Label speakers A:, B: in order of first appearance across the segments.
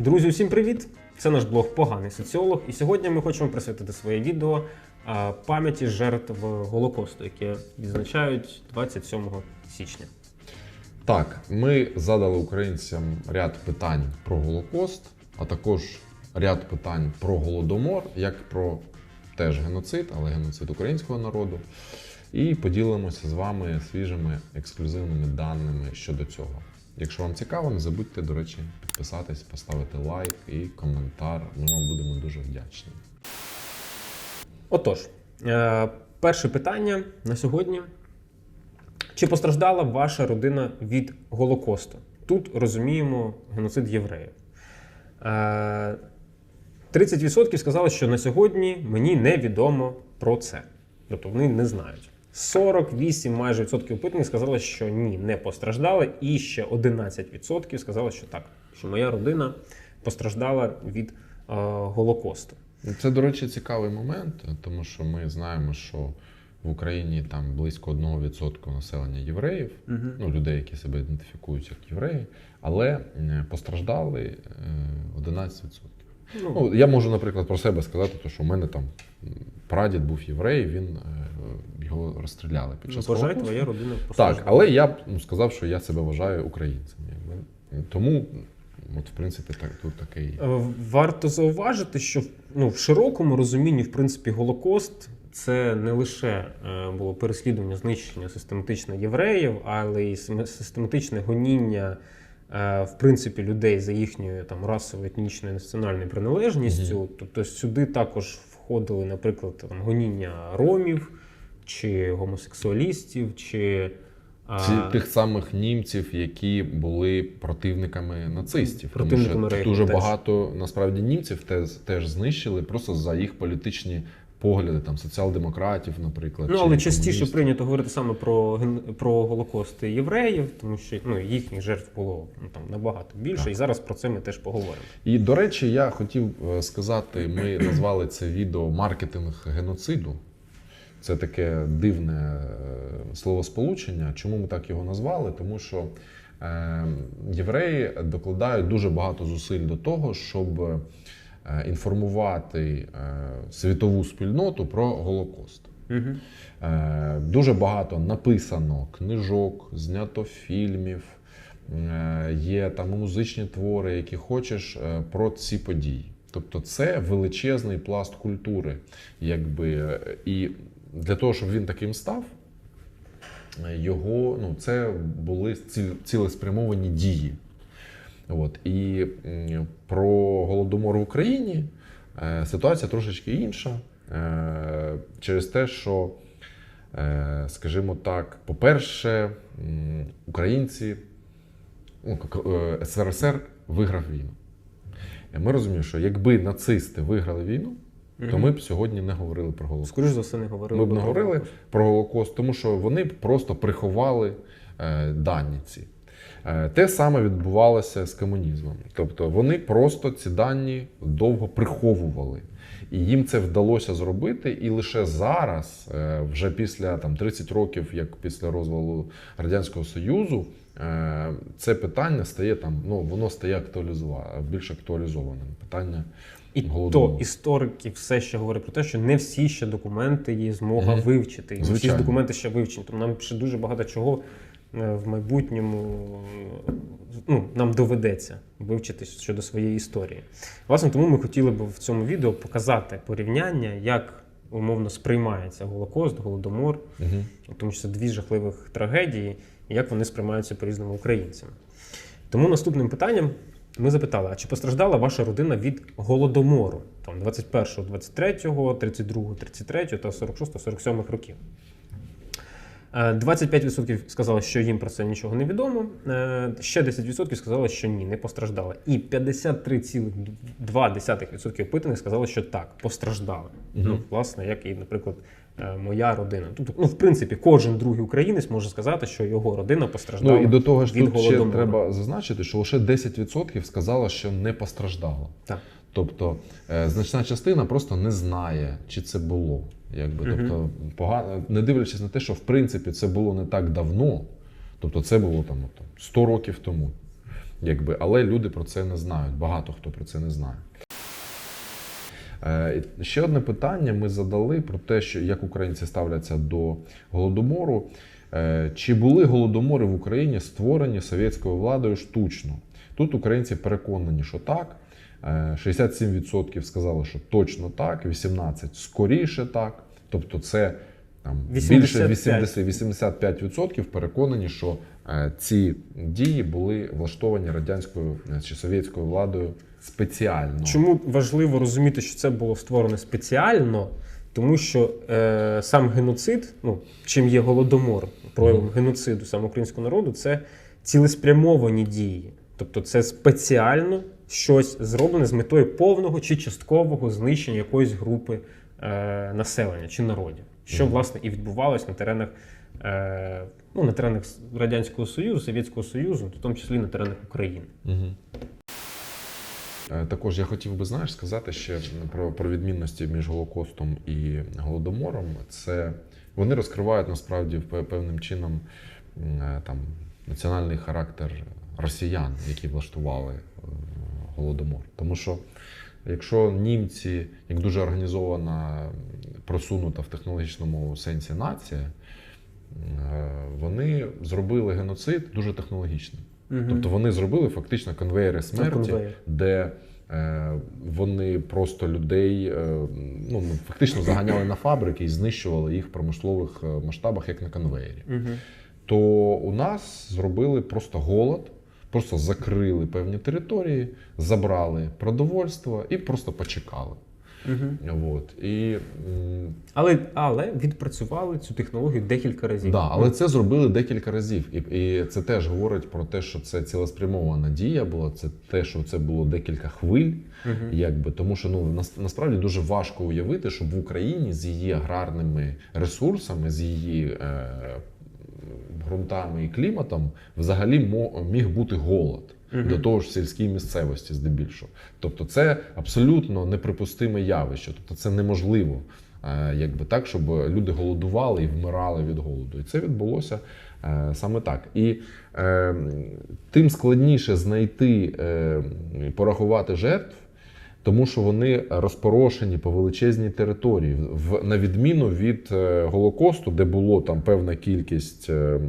A: Друзі, усім привіт! Це наш блог Поганий соціолог. І сьогодні ми хочемо присвятити своє відео пам'яті жертв Голокосту, яке відзначають 27 січня.
B: Так, ми задали українцям ряд питань про Голокост, а також ряд питань про голодомор, як про теж геноцид, але геноцид українського народу. І поділимося з вами свіжими ексклюзивними даними щодо цього. Якщо вам цікаво, не забудьте, до речі, підписатись, поставити лайк і коментар. Ми вам будемо дуже вдячні.
A: Отож, е, перше питання на сьогодні. Чи постраждала ваша родина від Голокосту? Тут розуміємо геноцид євреїв. Е, 30% сказали, що на сьогодні мені невідомо про це. Тобто вони не знають. 48 майже відсотків опитаних сказали, що ні, не постраждали, і ще 11% сказали, що так, що моя родина постраждала від е, Голокосту.
B: Це, до речі, цікавий момент, тому що ми знаємо, що в Україні там близько 1% населення євреїв, ну, людей, які себе ідентифікують як євреї, але е, постраждали е, 11%.
A: Ну,
B: Ну, я можу, наприклад, про себе сказати, то, що в мене там прадід був єврей, він е, його розстріляли під час
A: Бажай,
B: Голокосту.
A: твоя родина
B: Так, але я б ну, сказав, що я себе вважаю українцем. Тому, от, в принципі, так, тут такий.
A: Е, Варто зауважити, що ну, в широкому розумінні, в принципі, Голокост це не лише е, було переслідування, знищення систематичне євреїв, але й систематичне гоніння. е, В принципі, людей за їхньою там расовою етнічною національною приналежністю. Тобто сюди також входили, наприклад, там гоніння ромів чи гомосексуалістів, чи а,
B: Ці, тих самих німців, які були противниками нацистів.
A: Противниками
B: Тому що дуже
A: теж.
B: багато насправді німців теж, теж знищили просто за їх політичні погляди, там соціал-демократів, наприклад.
A: Ну, але частіше
B: комуністів.
A: прийнято говорити саме про про голокост євреїв, тому що ну, їхніх жертв було ну, там набагато більше,
B: Так.
A: і зараз про це ми теж поговоримо.
B: І до речі, я хотів е, сказати, ми назвали це відео маркетинг геноциду. Це таке дивне е, словосполучення. Чому ми так його назвали? Тому що е, євреї докладають дуже багато зусиль до того, щоб е, інформувати світову спільноту про Голокост.
A: Угу.
B: Дуже багато написано книжок, знято фільмів, є там музичні твори, які хочеш про ці події. Тобто це величезний пласт культури. Якби, і для того, щоб він таким став, його, ну, це були цілеспрямовані дії. От. І про голодомор в Україні е, ситуація трошечки інша. Е, через те, що, е, скажімо так, по-перше, українці, ну, СРСР виграв війну. Ми розуміємо, що якби нацисти виграли війну, то ми б сьогодні не говорили про Голокост.
A: Скоріше за все, не говорили.
B: Ми б не говорили про Голокост, тому що вони б просто приховали е, дані ці. Е, те саме відбувалося з комунізмом. Тобто вони просто ці дані довго приховували. І їм це вдалося зробити, і лише зараз, е, вже після там 30 років, як після розвалу Радянського Союзу, е, це питання стає там, ну воно стає актуалізова, більш актуалізованим. Питання
A: І
B: Голодомору.
A: то історики все ще говорять про те, що не всі ще документи є змога
B: Мгм.
A: вивчити. І всі ж документи ще вивчені. Тому нам ще дуже багато чого е, в майбутньому ну, нам доведеться вивчити щодо своєї історії. Власне, тому ми хотіли б в цьому відео показати порівняння, як умовно сприймається Голокост, Голодомор,
B: Угу.
A: тому що це дві жахливих трагедії, і як вони сприймаються по-різному українцями. Тому наступним питанням ми запитали: а чи постраждала ваша родина від голодомору там 21, 23, 32, 33 та 46, 47 років? Е, 25% сказали, що їм про це нічого не відомо. Е, Ще 10% сказали, що ні, не постраждали. І 53,2% опитаних сказали, що так, постраждали.
B: Мгм.
A: Ну, власне, як і, наприклад, е, моя родина. Тобто, ну, в принципі, кожен другий українець може сказати, що його родина постраждала.
B: Ну і до того ж,
A: від
B: тут ще треба зазначити, що лише 10% сказало, що не постраждало.
A: Так.
B: Тобто е, значна частина просто не знає, чи це було. Якби,
A: Мгм.
B: тобто, погано, не дивлячись на те, що в принципі це було не так давно, тобто це було там от, 100 років тому. якби, але люди про це не знають. Багато хто про це не знає. Е, Ще одне питання ми задали про те, що як українці ставляться до голодомору. Е, Чи були голодомори в Україні створені совєтською владою штучно? Тут українці переконані, що так. Е, 67% сказали, що точно так, 18% скоріше так. Тобто, це там, більше
A: 85.
B: 80, 85% переконані, що е, ці дії були влаштовані радянською е, чи совєтською владою спеціально.
A: Чому важливо розуміти, що це було створено спеціально? Тому що е, сам геноцид, ну чим є голодомор, проявом геноциду саме українського народу, це цілеспрямовані дії. Тобто це спеціально щось зроблене з метою повного чи часткового знищення якоїсь групи е, населення чи народів, що
B: Мгм.
A: власне і відбувалось на теренах, е, ну, на теренах Радянського Союзу, Совєтського Союзу, в тому числі на теренах України.
B: Угу. Також я хотів би знаєш сказати ще про, про відмінності між Голокостом і Голодомором. Це вони розкривають насправді пе- певним чином е, там національний характер росіян, які влаштували е, голодомор. Тому що якщо німці, як дуже організована, просунута в технологічному сенсі нація, е, вони зробили геноцид дуже технологічним. Тобто вони зробили фактично конвейери смерті,
A: конвейер.
B: де е, вони просто людей е, ну, фактично заганяли на фабрики і знищували їх в промислових е, масштабах, як на конвеєрі.
A: Угу.
B: То у нас зробили просто голод, просто закрили певні території, забрали продовольство і просто почекали.
A: Угу.
B: От. І,
A: Але, але відпрацювали цю технологію декілька разів.
B: Да, але це зробили декілька разів, і, і це теж говорить про те, що це цілеспрямована дія була. Це те, що це було декілька хвиль,
A: Мгм.
B: якби тому, що ну нас, насправді дуже важко уявити, щоб в Україні з її аграрними ресурсами, з її е, ґрунтами і кліматом взагалі мо, міг бути голод.
A: Мгм.
B: До того ж в сільській місцевості, здебільшого. Тобто, це абсолютно неприпустиме явище. Тобто, це неможливо, е, якби так, щоб люди голодували і вмирали від голоду. І це відбулося е, саме так. І е, тим складніше знайти е, і порахувати жертв. Тому що вони розпорошені по величезній території, в на відміну від е, Голокосту, де було там певна кількість е,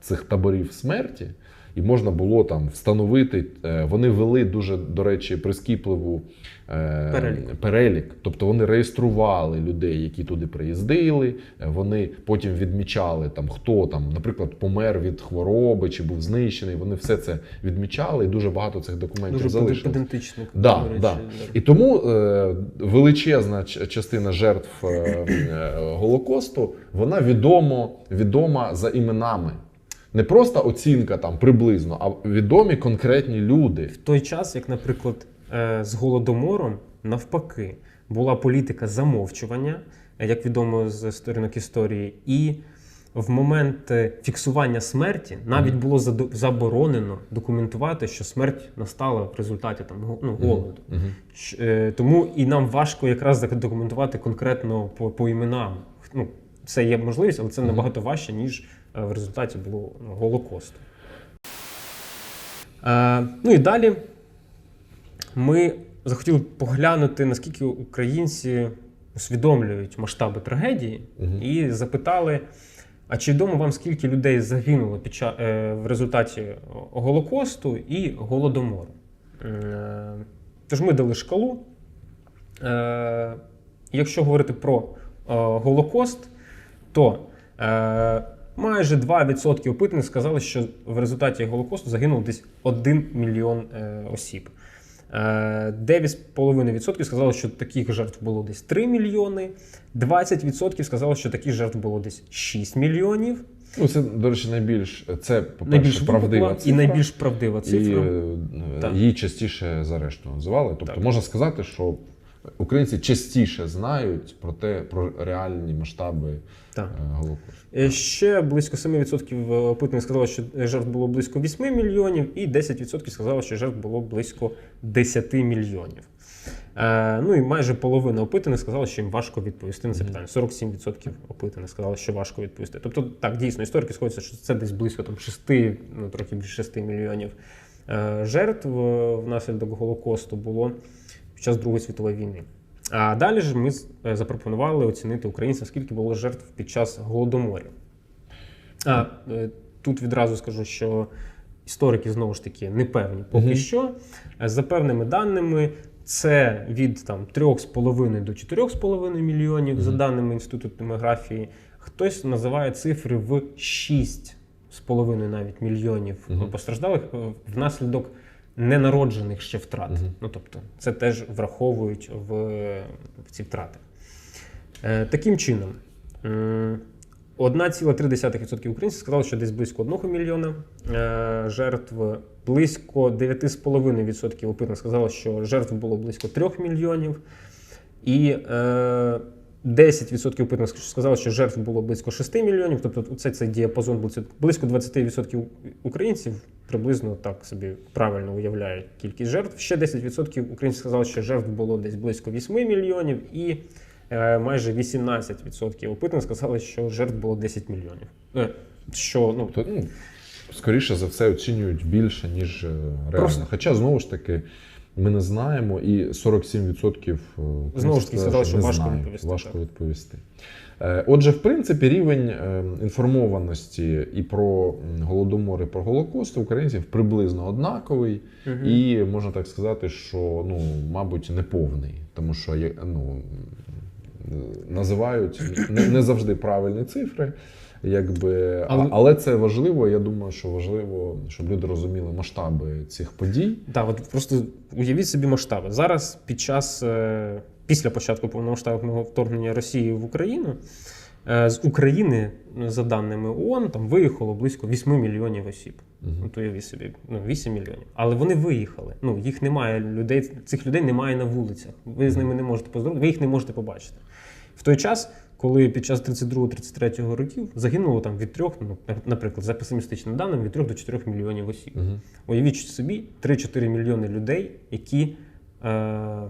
B: цих таборів смерті, і можна було там встановити. е, Вони вели дуже, до речі, прискіпливу е,
A: Перелік.
B: перелік. Тобто вони реєстрували людей, які туди приїздили. е, Вони потім відмічали там, хто там, наприклад, помер від хвороби чи був знищений. Вони все це відмічали, і дуже багато цих документів
A: Дуже
B: залишилось.
A: педантично.
B: Да, да. І тому величезна частина жертв Голокосту вона відомо, відома за іменами. Не просто оцінка там приблизно, а відомі конкретні люди.
A: В той час, як, наприклад, е, з голодомором, навпаки, була політика замовчування, е, як відомо з сторінок історії, і в момент е, фіксування смерті навіть
B: Мгм.
A: було задо- заборонено документувати, що смерть настала в результаті там ну, голоду. Щ- е, Тому і нам важко якраз документувати конкретно по, по іменам. Ну, це є можливість, але це набагато важче, ніж в результаті було ну, Голокосту. Е, ну і далі ми захотіли поглянути, наскільки українці усвідомлюють масштаби трагедії,
B: Мгм.
A: і запитали: а чи відомо вам, скільки людей загинуло під ча- е, в результаті Голокосту і Голодомору? Е, Тож ми дали шкалу. Е, Якщо говорити про е, Голокост, то е, майже 2% опитаних сказали, що в результаті Голокосту загинуло десь 1 мільйон е, осіб. Е, 9,5% сказали, що таких жертв було десь 3 мільйони. 20% сказали, що таких жертв було десь 6 мільйонів.
B: Ну, це, до речі, найбільш це, по-перше,
A: Найбільш
B: правдива цифра.
A: і найбільш правдива цифра.
B: І е, її частіше за решту називали. Тобто
A: Так.
B: можна сказати, що українці частіше знають про те, про реальні масштаби
A: Так.
B: е, Голокосту.
A: Е, Ще близько 7% опитаних сказали, що жертв було близько 8 мільйонів, і 10% сказали, що жертв було близько 10 мільйонів. Е, ну і майже половина опитаних сказала, що їм важко відповісти на це питання. 47% опитаних сказали, що важко відповісти. Тобто, так, дійсно, історики сходяться, що це десь близько там 6, ну трохи більше 6 мільйонів жертв внаслідок Голокосту було під час Другої світової війни. А далі ж ми е, запропонували оцінити українцям, скільки було жертв під час голодоморів. А, е, тут відразу скажу, що історики знову ж таки непевні поки
B: Мгм.
A: що. Е, За певними даними, це від там, 3,5 до 4,5 мільйонів, за даними Інституту демографії. Хтось називає цифри в 6,5 навіть мільйонів
B: Мгм.
A: постраждалих е, внаслідок ненароджених ще втрат.
B: Мгм.
A: Ну, тобто, це теж враховують в, в ці втрати. Е, таким чином, 1,3% українців сказали, що десь близько 1 мільйона е, жертв. Близько 9,5% опитних сказали, що жертв було близько 3 мільйонів. І е, 10% опитних сказали, що жертв було близько 6 мільйонів. Тобто це цей діапазон був близько 20% українців приблизно так собі правильно уявляють кількість жертв. Ще 10% українців сказали, що жертв було десь близько 8 мільйонів, і е, майже 18% опитних сказали, що жертв було 10 мільйонів. Е, що ну
B: Тобто, ну, скоріше за все, оцінюють більше, ніж е, реально.
A: Просто-
B: Хоча, знову ж таки, ми не знаємо, і 47%
A: Знову ж таки сказали, що
B: не
A: важко
B: знають,
A: відповісти,
B: Важко відповісти. Е, Отже, в принципі, рівень е, інформованості і про голодомор, і про Голокост українців приблизно однаковий.
A: Мгм.
B: І можна так сказати, що ну, мабуть, неповний, тому що ну, називають не, не завжди правильні цифри. Якби,
A: Але-
B: але... це важливо. Я думаю, що важливо, щоб люди розуміли масштаби цих подій.
A: Так, от просто уявіть собі масштаби. Зараз, під час е, після початку повномасштабного вторгнення Росії в Україну, е, з України, за даними ООН, там виїхало близько 8 мільйонів осіб.
B: Мгм.
A: От уявіть собі, ну 8 мільйонів. Але вони виїхали. Ну їх немає людей, цих людей немає на вулицях. Ви з ними не можете поздоровити, ви їх не можете побачити. В той час, коли під час 32-33 років загинуло там від 3, ну, наприклад, за песимістичним даним, від 3 до 4 мільйонів осіб.
B: Мгм.
A: Уявіть собі 3-4 мільйони людей, які е,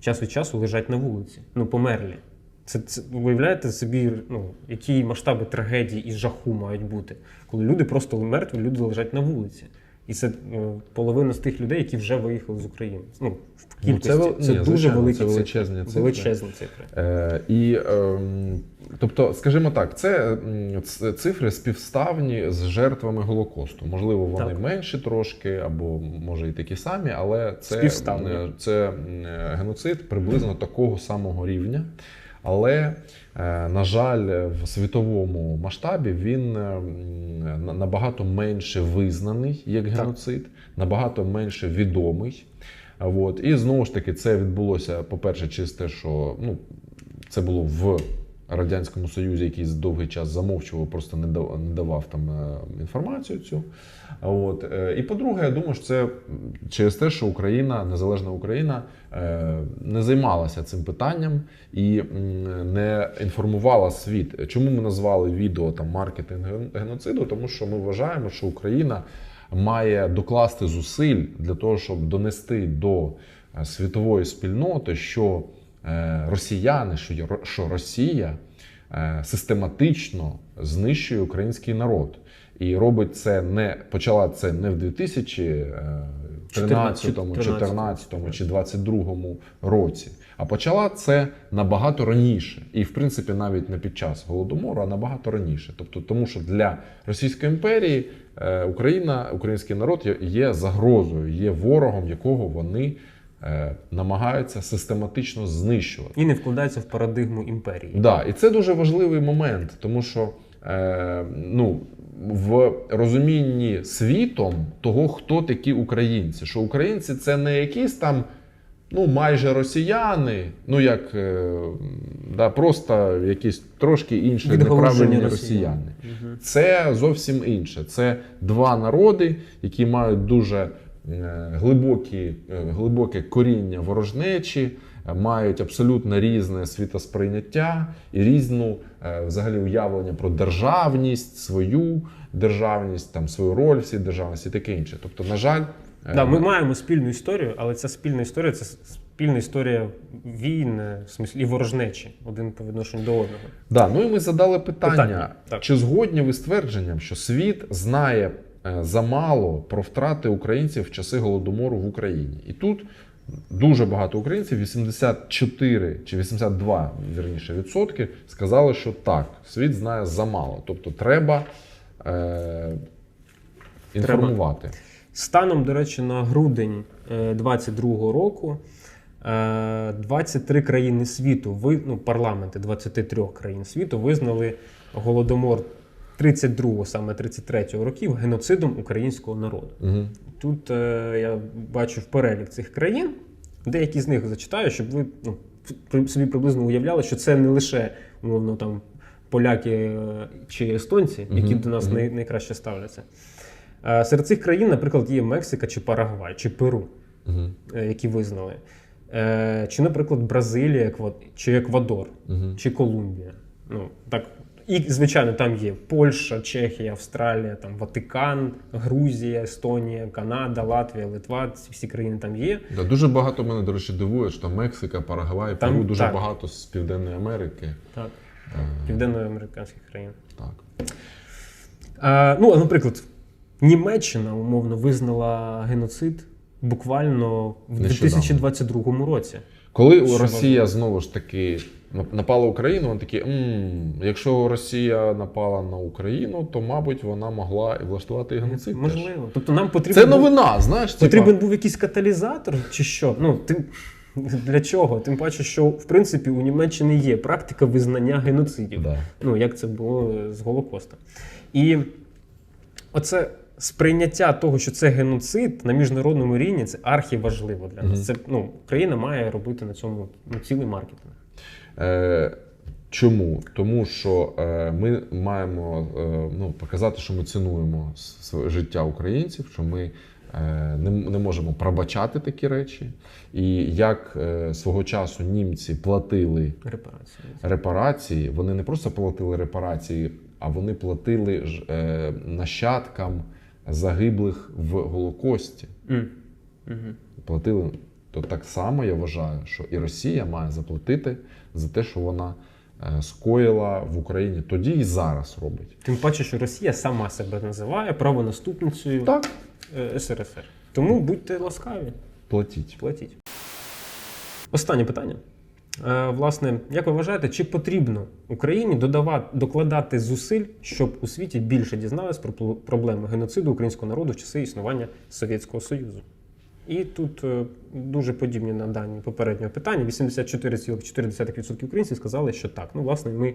A: час від часу лежать на вулиці, ну померлі. Це, це уявляєте собі, ну, які масштаби трагедії і жаху мають бути, коли люди просто мертві, люди лежать на вулиці. І це е, половина з тих людей, які вже виїхали з України. Ну, в
B: Ну,
A: кількості.
B: це
A: це,
B: ні,
A: дуже
B: звичайно,
A: великі
B: це
A: цифри.
B: величезні цифри.
A: Величезні цифри.
B: Е, і, ем, тобто, скажімо так, це цифри співставні з жертвами Голокосту. Можливо, вони
A: Так.
B: менші трошки, або може і такі самі, але це, е, це е, геноцид приблизно такого самого рівня. Але, е, на жаль, в світовому масштабі він е, на- набагато менше визнаний як геноцид, набагато менше відомий. От. І знову ж таки, це відбулося, по-перше, через те, що ну, це було в Радянському Союзі, який довгий час замовчував, просто не дав- не давав там е, інформацію цю. От. е, І по-друге, я думаю, що це через те, що Україна, незалежна Україна, е, не займалася цим питанням і не інформувала світ. Чому ми назвали відео там маркетинг геноциду? Тому що ми вважаємо, що Україна має докласти зусиль для того, щоб донести до світової спільноти, що росіяни, що Росія е, систематично знищує український народ. І робить це не почала це не в 2013, 14 чи 22 році, а почала це набагато раніше, і в принципі навіть не під час голодомору, а набагато раніше. Тобто, тому що для Російської імперії е, Україна, український народ є- загрозою, є ворогом, якого вони е, намагаються систематично знищувати.
A: І не вкладається в парадигму імперії.
B: Да, і це дуже важливий момент, тому що е, ну, в розумінні світом того, хто такі українці, що українці це не якісь там. Ну, майже росіяни, ну як е, да, просто якісь трошки інші неправильні
A: росіяни.
B: росіяни.
A: Мгм.
B: Це зовсім інше. Це два народи, які мають дуже е, глибокі, е, глибоке коріння ворожнечі, е, мають абсолютно різне світосприйняття і різну е, взагалі уявлення про державність, свою державність, там свою роль в цій державності і таке інше. Тобто, на жаль, е,
A: Да, ми маємо спільну історію, але ця спільна історія це спільна історія війн, е, в смислі і ворожнечі один по відношенню до одного.
B: Да, ну і ми задали питання,
A: Питання,
B: чи згодні ви з твердженням, що світ знає е, замало про втрати українців в часи голодомору в Україні. І тут дуже багато українців, 84 чи 82 вірніше, відсотки, сказали, що так, світ знає замало. Тобто треба е, інформувати.
A: Станом, до речі, на грудень 2022 року е, 23 країни світу, ви- ну, парламенти 23 країн світу визнали голодомор 32 саме 33-го років геноцидом українського народу.
B: Угу.
A: Тут е, я бачу в перелік цих країн. Деякі з них зачитаю, щоб ви ну, собі приблизно уявляли, що це не лише умовно там поляки е, чи естонці, які
B: Мгм,
A: до нас най- найкраще ставляться. Е, Серед цих країн, наприклад, є Мексика чи Парагвай, чи Перу,
B: Угу.
A: е, які визнали. Е, Чи, наприклад, Бразилія, чи Еквадор,
B: Угу.
A: чи Колумбія. Ну, так. І, звичайно, там є Польща, Чехія, Австралія, там Ватикан, Грузія, Естонія, Канада, Латвія, Литва. Ці всі країни там є.
B: Да, дуже багато мене, до речі, дивує, що там Мексика, Парагвай,
A: Там
B: Перу, дуже
A: так.
B: багато з Південної Америки.
A: Так.
B: Е,
A: Південноамериканських країн.
B: Так.
A: А, ну, наприклад, Німеччина умовно визнала геноцид буквально в
B: Нещодавно.
A: 2022 році.
B: Коли
A: Що
B: Росія знову ж таки напала Україну, вони такі, «М, якщо Росія напала на Україну, то мабуть вона могла і влаштувати і геноцид. теж».
A: Можливо. Тобто нам потрібен
B: Це
A: був-
B: новина, знаєш, типа,
A: Потрібен був якийсь каталізатор чи що? Ну, тим, для чого? Тим паче, що в принципі у Німеччини є практика визнання геноцидів.
B: Да.
A: Ну, як це було з Голокоста. І оце сприйняття того, що це геноцид на міжнародному рівні, це архіважливо для нас.
B: Мгм.
A: Це ну, Україна має робити на цьому ну, цілий маркетинг.
B: Е, чому? Тому що е, ми маємо е, ну, показати, що ми цінуємо життя українців, що ми не, можемо пробачати такі речі. І як свого часу німці платили
A: Репарації.
B: репарації, вони не просто платили репарації, а вони платили нащадкам загиблих в Голокості.
A: М. Мгм.
B: Платили. То так само я вважаю, що і Росія має заплатити за те, що вона е, скоїла в Україні тоді і зараз робить.
A: Тим паче, що Росія сама себе називає правонаступницею
B: Так,
A: е, СРСР. Тому будьте ласкаві.
B: платіть.
A: платіть. Останнє питання. Е, власне, як ви вважаєте, чи потрібно Україні додавати, докладати зусиль, щоб у світі більше дізнались про проблеми геноциду українського народу в часи існування Совєтського Союзу? І тут е, дуже подібні на дані попереднього питання. 84,4% українців сказали, що так. Ну, власне, ми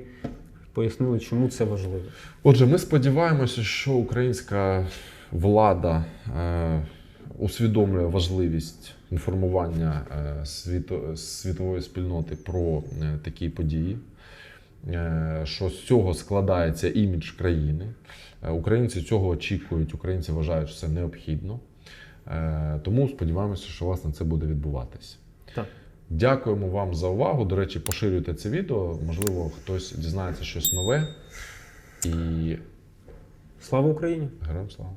A: пояснили, чому це важливо.
B: Отже, ми сподіваємося, що українська влада е, усвідомлює важливість інформування е, світо, світової спільноти про е, такі події, що з цього складається імідж країни. Українці цього очікують, українці вважають, що це необхідно. Е, тому сподіваємося, що власне це буде відбуватися.
A: Так.
B: Дякуємо вам за увагу. До речі, поширюйте це відео. Можливо, хтось дізнається щось нове. І
A: Слава Україні!
B: героям слава!